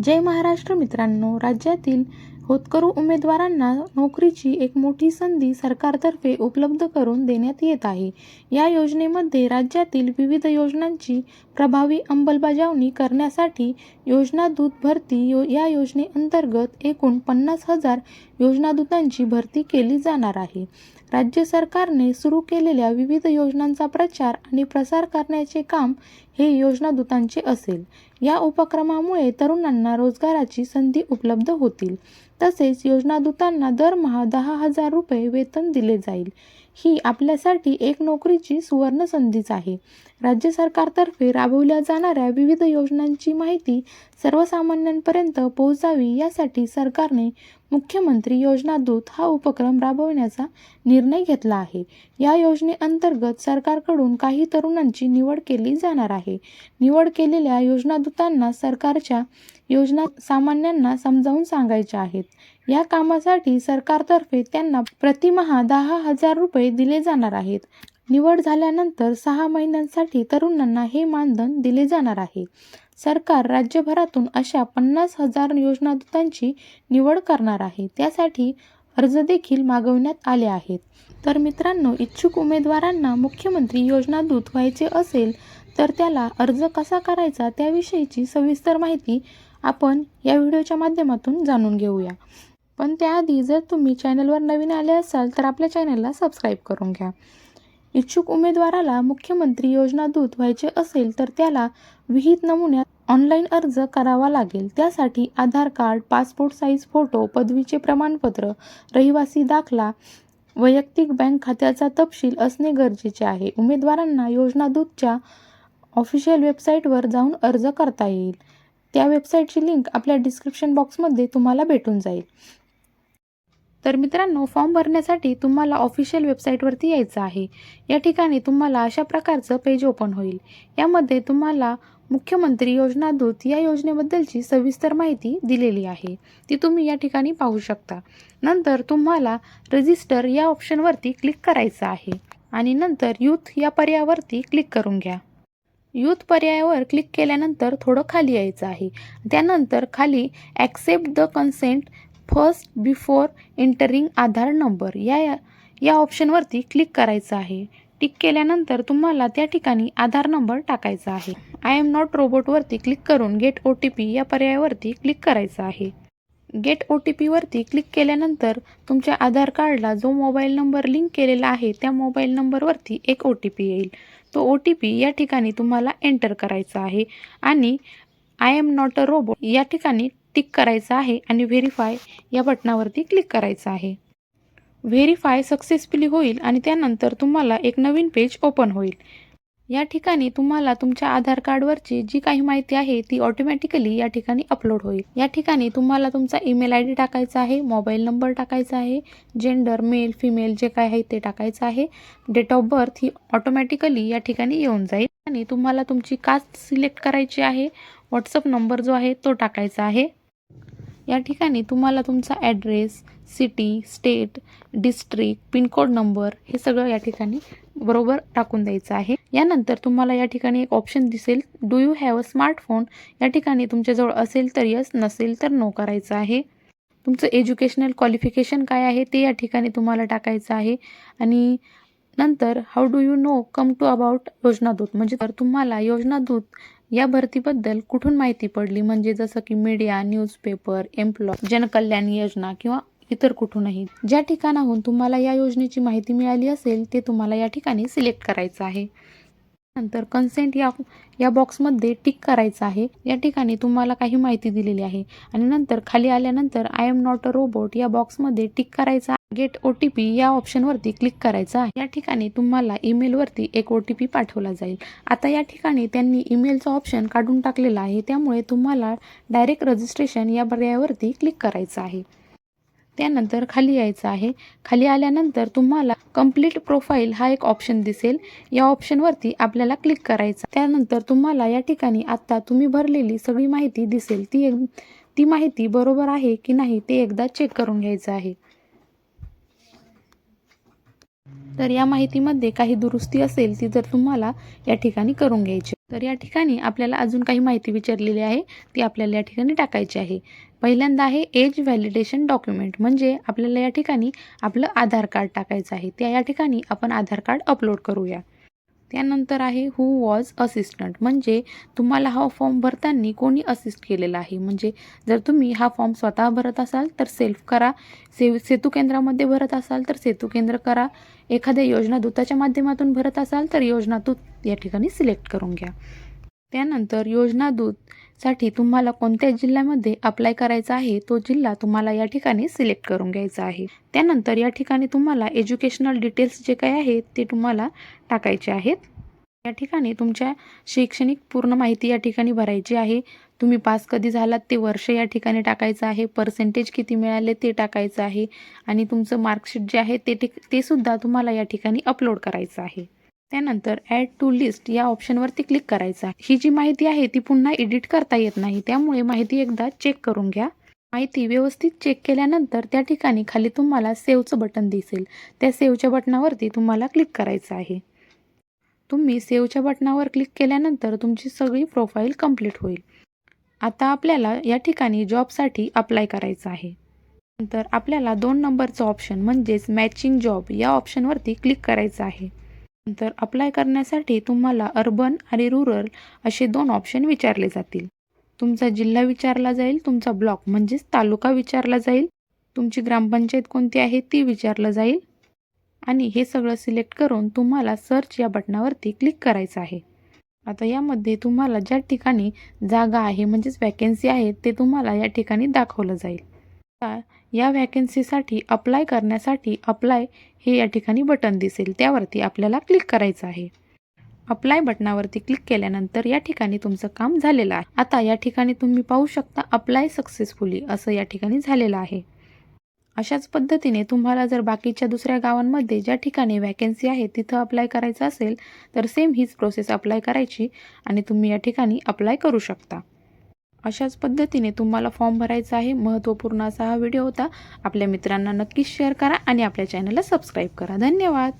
जय महाराष्ट्र मित्रांनो राज्यातील होतकरू उमेदवारांना नोकरीची एक मोठी संधी सरकारतर्फे उपलब्ध करून देण्यात येत आहे. या योजनेमध्ये राज्यातील विविध योजनांची प्रभावी अंमलबजावणी करण्यासाठी योजनादूत भरती यो या योजनेअंतर्गत एकूण पन्नास हजार योजनादूतांची भरती केली जाणार आहे. राज्य सरकारने सुरू केलेल्या विविध योजनांचा प्रचार आणि प्रसार करण्याचे काम हे योजनादूतांचे असेल. या उपक्रमामुळे तरुणांना रोजगाराची संधी उपलब्ध होतील. तसेच योजनादूतांना दरमहा दहा हजार रुपये वेतन दिले जाईल. ही आपल्यासाठी एक नोकरीची सुवर्ण संधीच आहे. राज्य सरकारतर्फे राबवल्या जाणाऱ्या विविध योजनांची माहिती सर्वसामान्यांपर्यंत पोहोचावी यासाठी सरकारने मुख्यमंत्री योजना दूत हा उपक्रम राबवण्याचा निर्णय घेतला आहे. या योजनेअंतर्गत सरकारकडून काही तरुणांची निवड केली जाणार आहे. निवड केलेल्या योजनादूतांना सरकारच्या योजना सामान्यांना समजावून सांगायच्या आहेत. या कामासाठी सरकारतर्फे त्यांना प्रतिमहा दहा हजार रुपये दिले जाणार आहेत. निवड झाल्यानंतर सहा महिन्यांसाठी तरुणांना हे मानधन दिले जाणार आहे. सरकार राज्यभरातून अशा पन्नास हजार योजनादूतांची निवड करणार आहे. त्यासाठी अर्ज देखील मागवण्यात आले आहेत. तर मित्रांनो इच्छुक उमेदवारांना मुख्यमंत्री योजनादूत व्हायचे असेल तर त्याला अर्ज कसा करायचा त्याविषयीची सविस्तर माहिती आपण या व्हिडिओच्या माध्यमातून जाणून घेऊया. पण त्याआधी जर तुम्ही चॅनलवर नवीन आले असाल तर आपल्या चॅनलला सबस्क्राईब करून घ्या. इच्छुक उमेदवाराला मुख्यमंत्री योजना दूत व्हायचे असेल तर त्याला विहित नमुन्यात ऑनलाईन अर्ज करावा लागेल. त्यासाठी Aadhaar card passport size photo पदवीचे प्रमाणपत्र रहिवासी दाखला वैयक्तिक बँक खात्याचा तपशील असणे गरजेचे आहे. उमेदवारांना योजना दूतच्या ऑफिशियल वेबसाईटवर जाऊन अर्ज करता येईल. त्या वेबसाईटची लिंक आपल्या डिस्क्रिप्शन बॉक्समध्ये तुम्हाला भेटून जाईल. तर मित्रांनो फॉर्म भरण्यासाठी तुम्हाला ऑफिशियल वेबसाईटवरती यायचं आहे. या ठिकाणी तुम्हाला अशा प्रकारचं पेज ओपन होईल. यामध्ये तुम्हाला मुख्यमंत्री योजना दूत या योजनेबद्दलची सविस्तर माहिती दिलेली आहे. ती तुम्ही या ठिकाणी पाहू शकता. नंतर तुम्हाला रजिस्टर या ऑप्शनवरती क्लिक करायचं आहे. आणि नंतर यूथ या पर्यायावरती क्लिक करून घ्या. यूथ पर्यायावर क्लिक केल्यानंतर थोडं खाली यायचं आहे. त्यानंतर खाली accept the consent first before entering Aadhaar number या या ऑप्शनवरती क्लिक करायचं आहे. टिक केल्यानंतर तुम्हाला त्या ठिकाणी आधार नंबर टाकायचा आहे. आय एम नॉट रोबोटवरती क्लिक करून गेट ओ टी पी या पर्यायावरती क्लिक करायचं आहे. गेट ओ टी पीवरती क्लिक केल्यानंतर तुमच्या आधार कार्डला जो मोबाईल नंबर लिंक केलेला आहे त्या मोबाईल नंबरवरती एक ओ टी पी येईल. तो ओ टी पी या ठिकाणी तुम्हाला एंटर करायचा आहे. आणि I am not a robot या ठिकाणी टिक करायचं आहे आणि व्हेरीफाय या बटनावरती क्लिक करायचं आहे. व्हेरीफाय सक्सेसफुली होईल आणि त्यानंतर तुम्हाला एक नवीन पेज ओपन होईल. या ठिकाणी तुम्हाला तुमच्या आधार कार्डवरची जी काही माहिती आहे ती ऑटोमॅटिकली या ठिकाणी अपलोड होईल. या ठिकाणी तुम्हाला तुमचा ईमेल आय डी टाकायचा आहे मोबाईल नंबर टाकायचा आहे जेंडर मेल फिमेल जे काय आहे ते टाकायचं आहे. डेट ऑफ बर्थ ही ऑटोमॅटिकली या ठिकाणी येऊन जाईल. आणि तुम्हाला तुमची कास्ट सिलेक्ट करायची आहे. व्हॉट्सअप नंबर जो आहे तो टाकायचा आहे. या ठिकाणी तुम्हाला तुमचा address city state district pincode number हे सगळं या ठिकाणी बरोबर टाकून द्यायचं आहे. यानंतर तुम्हाला या ठिकाणी एक ऑप्शन दिसेल. Do you have a smartphone या ठिकाणी तुमच्याजवळ असेल तर यस नसेल तर नो करायचं आहे. तुमचं एज्युकेशनल क्वालिफिकेशन काय आहे ते या ठिकाणी तुम्हाला टाकायचं आहे. आणि नंतर how do you know come to about Yojanadoot. म्हणजे तर तुम्हाला योजनादूत या भरतीबद्दल कुठून माहिती पडली? म्हणजे जसं की मीडिया न्यूजपेपर एम्प्लॉय जनकल्याण योजना किंवा इतर कुठूनही. ज्या ठिकाणाहून तुम्हाला या योजनेची माहिती मिळाली असेल ते तुम्हाला या ठिकाणी सिलेक्ट करायचं आहे. नंतर कन्सेंट या या बॉक्समध्ये टिक करायचं आहे. या ठिकाणी तुम्हाला काही माहिती दिलेली आहे. आणि नंतर खाली आल्यानंतर I am not a robot या बॉक्समध्ये टिक करायचा गेट ओ टी पी या ऑप्शनवरती क्लिक करायचं आहे. या ठिकाणी तुम्हाला ईमेलवरती एक ओ टी पी पाठवला जाईल. आता या ठिकाणी त्यांनी ईमेलचं ऑप्शन काढून टाकलेलं आहे. त्यामुळे तुम्हाला डायरेक्ट रजिस्ट्रेशन या पर्यायावरती क्लिक करायचं आहे. त्यानंतर खाली यायचं आहे. खाली आल्यानंतर तुम्हाला कंप्लीट प्रोफाईल हा एक ऑप्शन दिसेल. या ऑप्शनवरती आपल्याला क्लिक करायचं. त्यानंतर तुम्हाला या ठिकाणी आत्ता तुम्ही भरलेली सगळी माहिती दिसेल. ती एक ती माहिती बरोबर आहे की नाही ते एकदा चेक करून घ्यायचं आहे. तर या माहितीमध्ये काही दुरुस्ती असेल ती जर तुम्हाला या ठिकाणी करून घ्यायची. तर या ठिकाणी आपल्याला अजून काही माहिती विचारलेली आहे ती आपल्याला या ठिकाणी टाकायची आहे. पहिल्यांदा आहे एज व्हॅलिडेशन डॉक्युमेंट म्हणजे आपल्याला या ठिकाणी आपलं आधार कार्ड टाकायचं आहे. त्या या ठिकाणी आपण आधार कार्ड अपलोड करूया. त्यानंतर आहे हू वॉज असिस्टंट म्हणजे तुम्हाला हा फॉर्म भरताना कोणी असिस्ट केलेला आहे. म्हणजे जर तुम्ही हा फॉर्म स्वतः भरत असाल तर सेल्फ करा. से सेतू केंद्रामध्ये भरत असाल तर सेतू केंद्र करा. एखाद्या योजना दूताच्या माध्यमातून भरत असाल तर योजना दूत या ठिकाणी सिलेक्ट करून घ्या. त्यानंतर योजना दूतसाठी तुम्हाला कोणत्या जिल्ह्यामध्ये अप्लाय करायचा आहे तो जिल्हा तुम्हाला या ठिकाणी सिलेक्ट करून घ्यायचा आहे. त्यानंतर या ठिकाणी तुम्हाला एज्युकेशनल डिटेल्स जे काही आहेत ते तुम्हाला टाकायचे आहेत. या ठिकाणी तुमच्या शैक्षणिक पूर्ण माहिती या ठिकाणी भरायची आहे. तुम्ही पास कधी झालात ते वर्ष या ठिकाणी टाकायचं आहे. पर्सेंटेज किती मिळाले ते टाकायचं आहे. आणि तुमचं मार्कशीट जे आहे ते टिक ते सुद्धा तुम्हाला या ठिकाणी अपलोड करायचं आहे. त्यानंतर ॲड टू लिस्ट या ऑप्शनवरती क्लिक करायचं. आहे ही जी माहिती आहे ती पुन्हा एडिट करता येत नाही. त्यामुळे माहिती एकदा चेक करून घ्या. माहिती व्यवस्थित चेक केल्यानंतर त्या ठिकाणी खाली तुम्हाला सेव्हचं बटन दिसेल. त्या सेव्हच्या बटनावरती तुम्हाला क्लिक करायचं आहे. तुम्ही सेव्हच्या बटनावर क्लिक केल्यानंतर तुमची सगळी प्रोफाईल कंप्लीट होईल. आता आपल्याला या ठिकाणी जॉबसाठी अप्लाय करायचं आहे. नंतर आपल्याला दोन नंबरचं ऑप्शन म्हणजेच मॅचिंग जॉब या ऑप्शनवरती क्लिक करायचं आहे. नंतर अप्लाय करण्यासाठी तुम्हाला अर्बन आणि रुरल असे दोन ऑप्शन विचारले जातील. तुमचा जिल्हा विचारला जाईल तुमचा ब्लॉक म्हणजेच तालुका विचारला जाईल तुमची ग्रामपंचायत कोणती आहे ती विचारलं जाईल आणि हे सगळं सिलेक्ट करून तुम्हाला सर्च या बटनावरती क्लिक करायचं आहे. आता यामध्ये तुम्हाला ज्या ठिकाणी जागा आहे म्हणजेच वॅकेन्सी आहे ते तुम्हाला या ठिकाणी दाखवलं जाईल. या वॅकेन्सीसाठी अप्लाय करण्यासाठी अप्लाय हे या ठिकाणी बटन दिसेल. त्यावरती आपल्याला क्लिक करायचं आहे. अप्लाय बटनावरती क्लिक केल्यानंतर या ठिकाणी तुमचं काम झालेलं आहे. आता या ठिकाणी तुम्ही पाहू शकता अप्लाय सक्सेसफुली असं या ठिकाणी झालेलं आहे. अशाच पद्धतीने तुम्हाला जर बाकीच्या दुसऱ्या गावांमध्ये ज्या ठिकाणी वॅकन्सी आहे तिथं अप्लाय करायचं असेल तर सेम हीच प्रोसेस अप्लाय करायची आणि तुम्ही या ठिकाणी अप्लाय करू शकता. अशाच पद्धतीने तुम्हाला फॉर्म भरायचा आहे. महत्त्वपूर्ण असा हा व्हिडिओ होता. आपल्या मित्रांना नक्कीच शेअर करा आणि आपल्या चॅनलला सबस्क्राईब करा. धन्यवाद.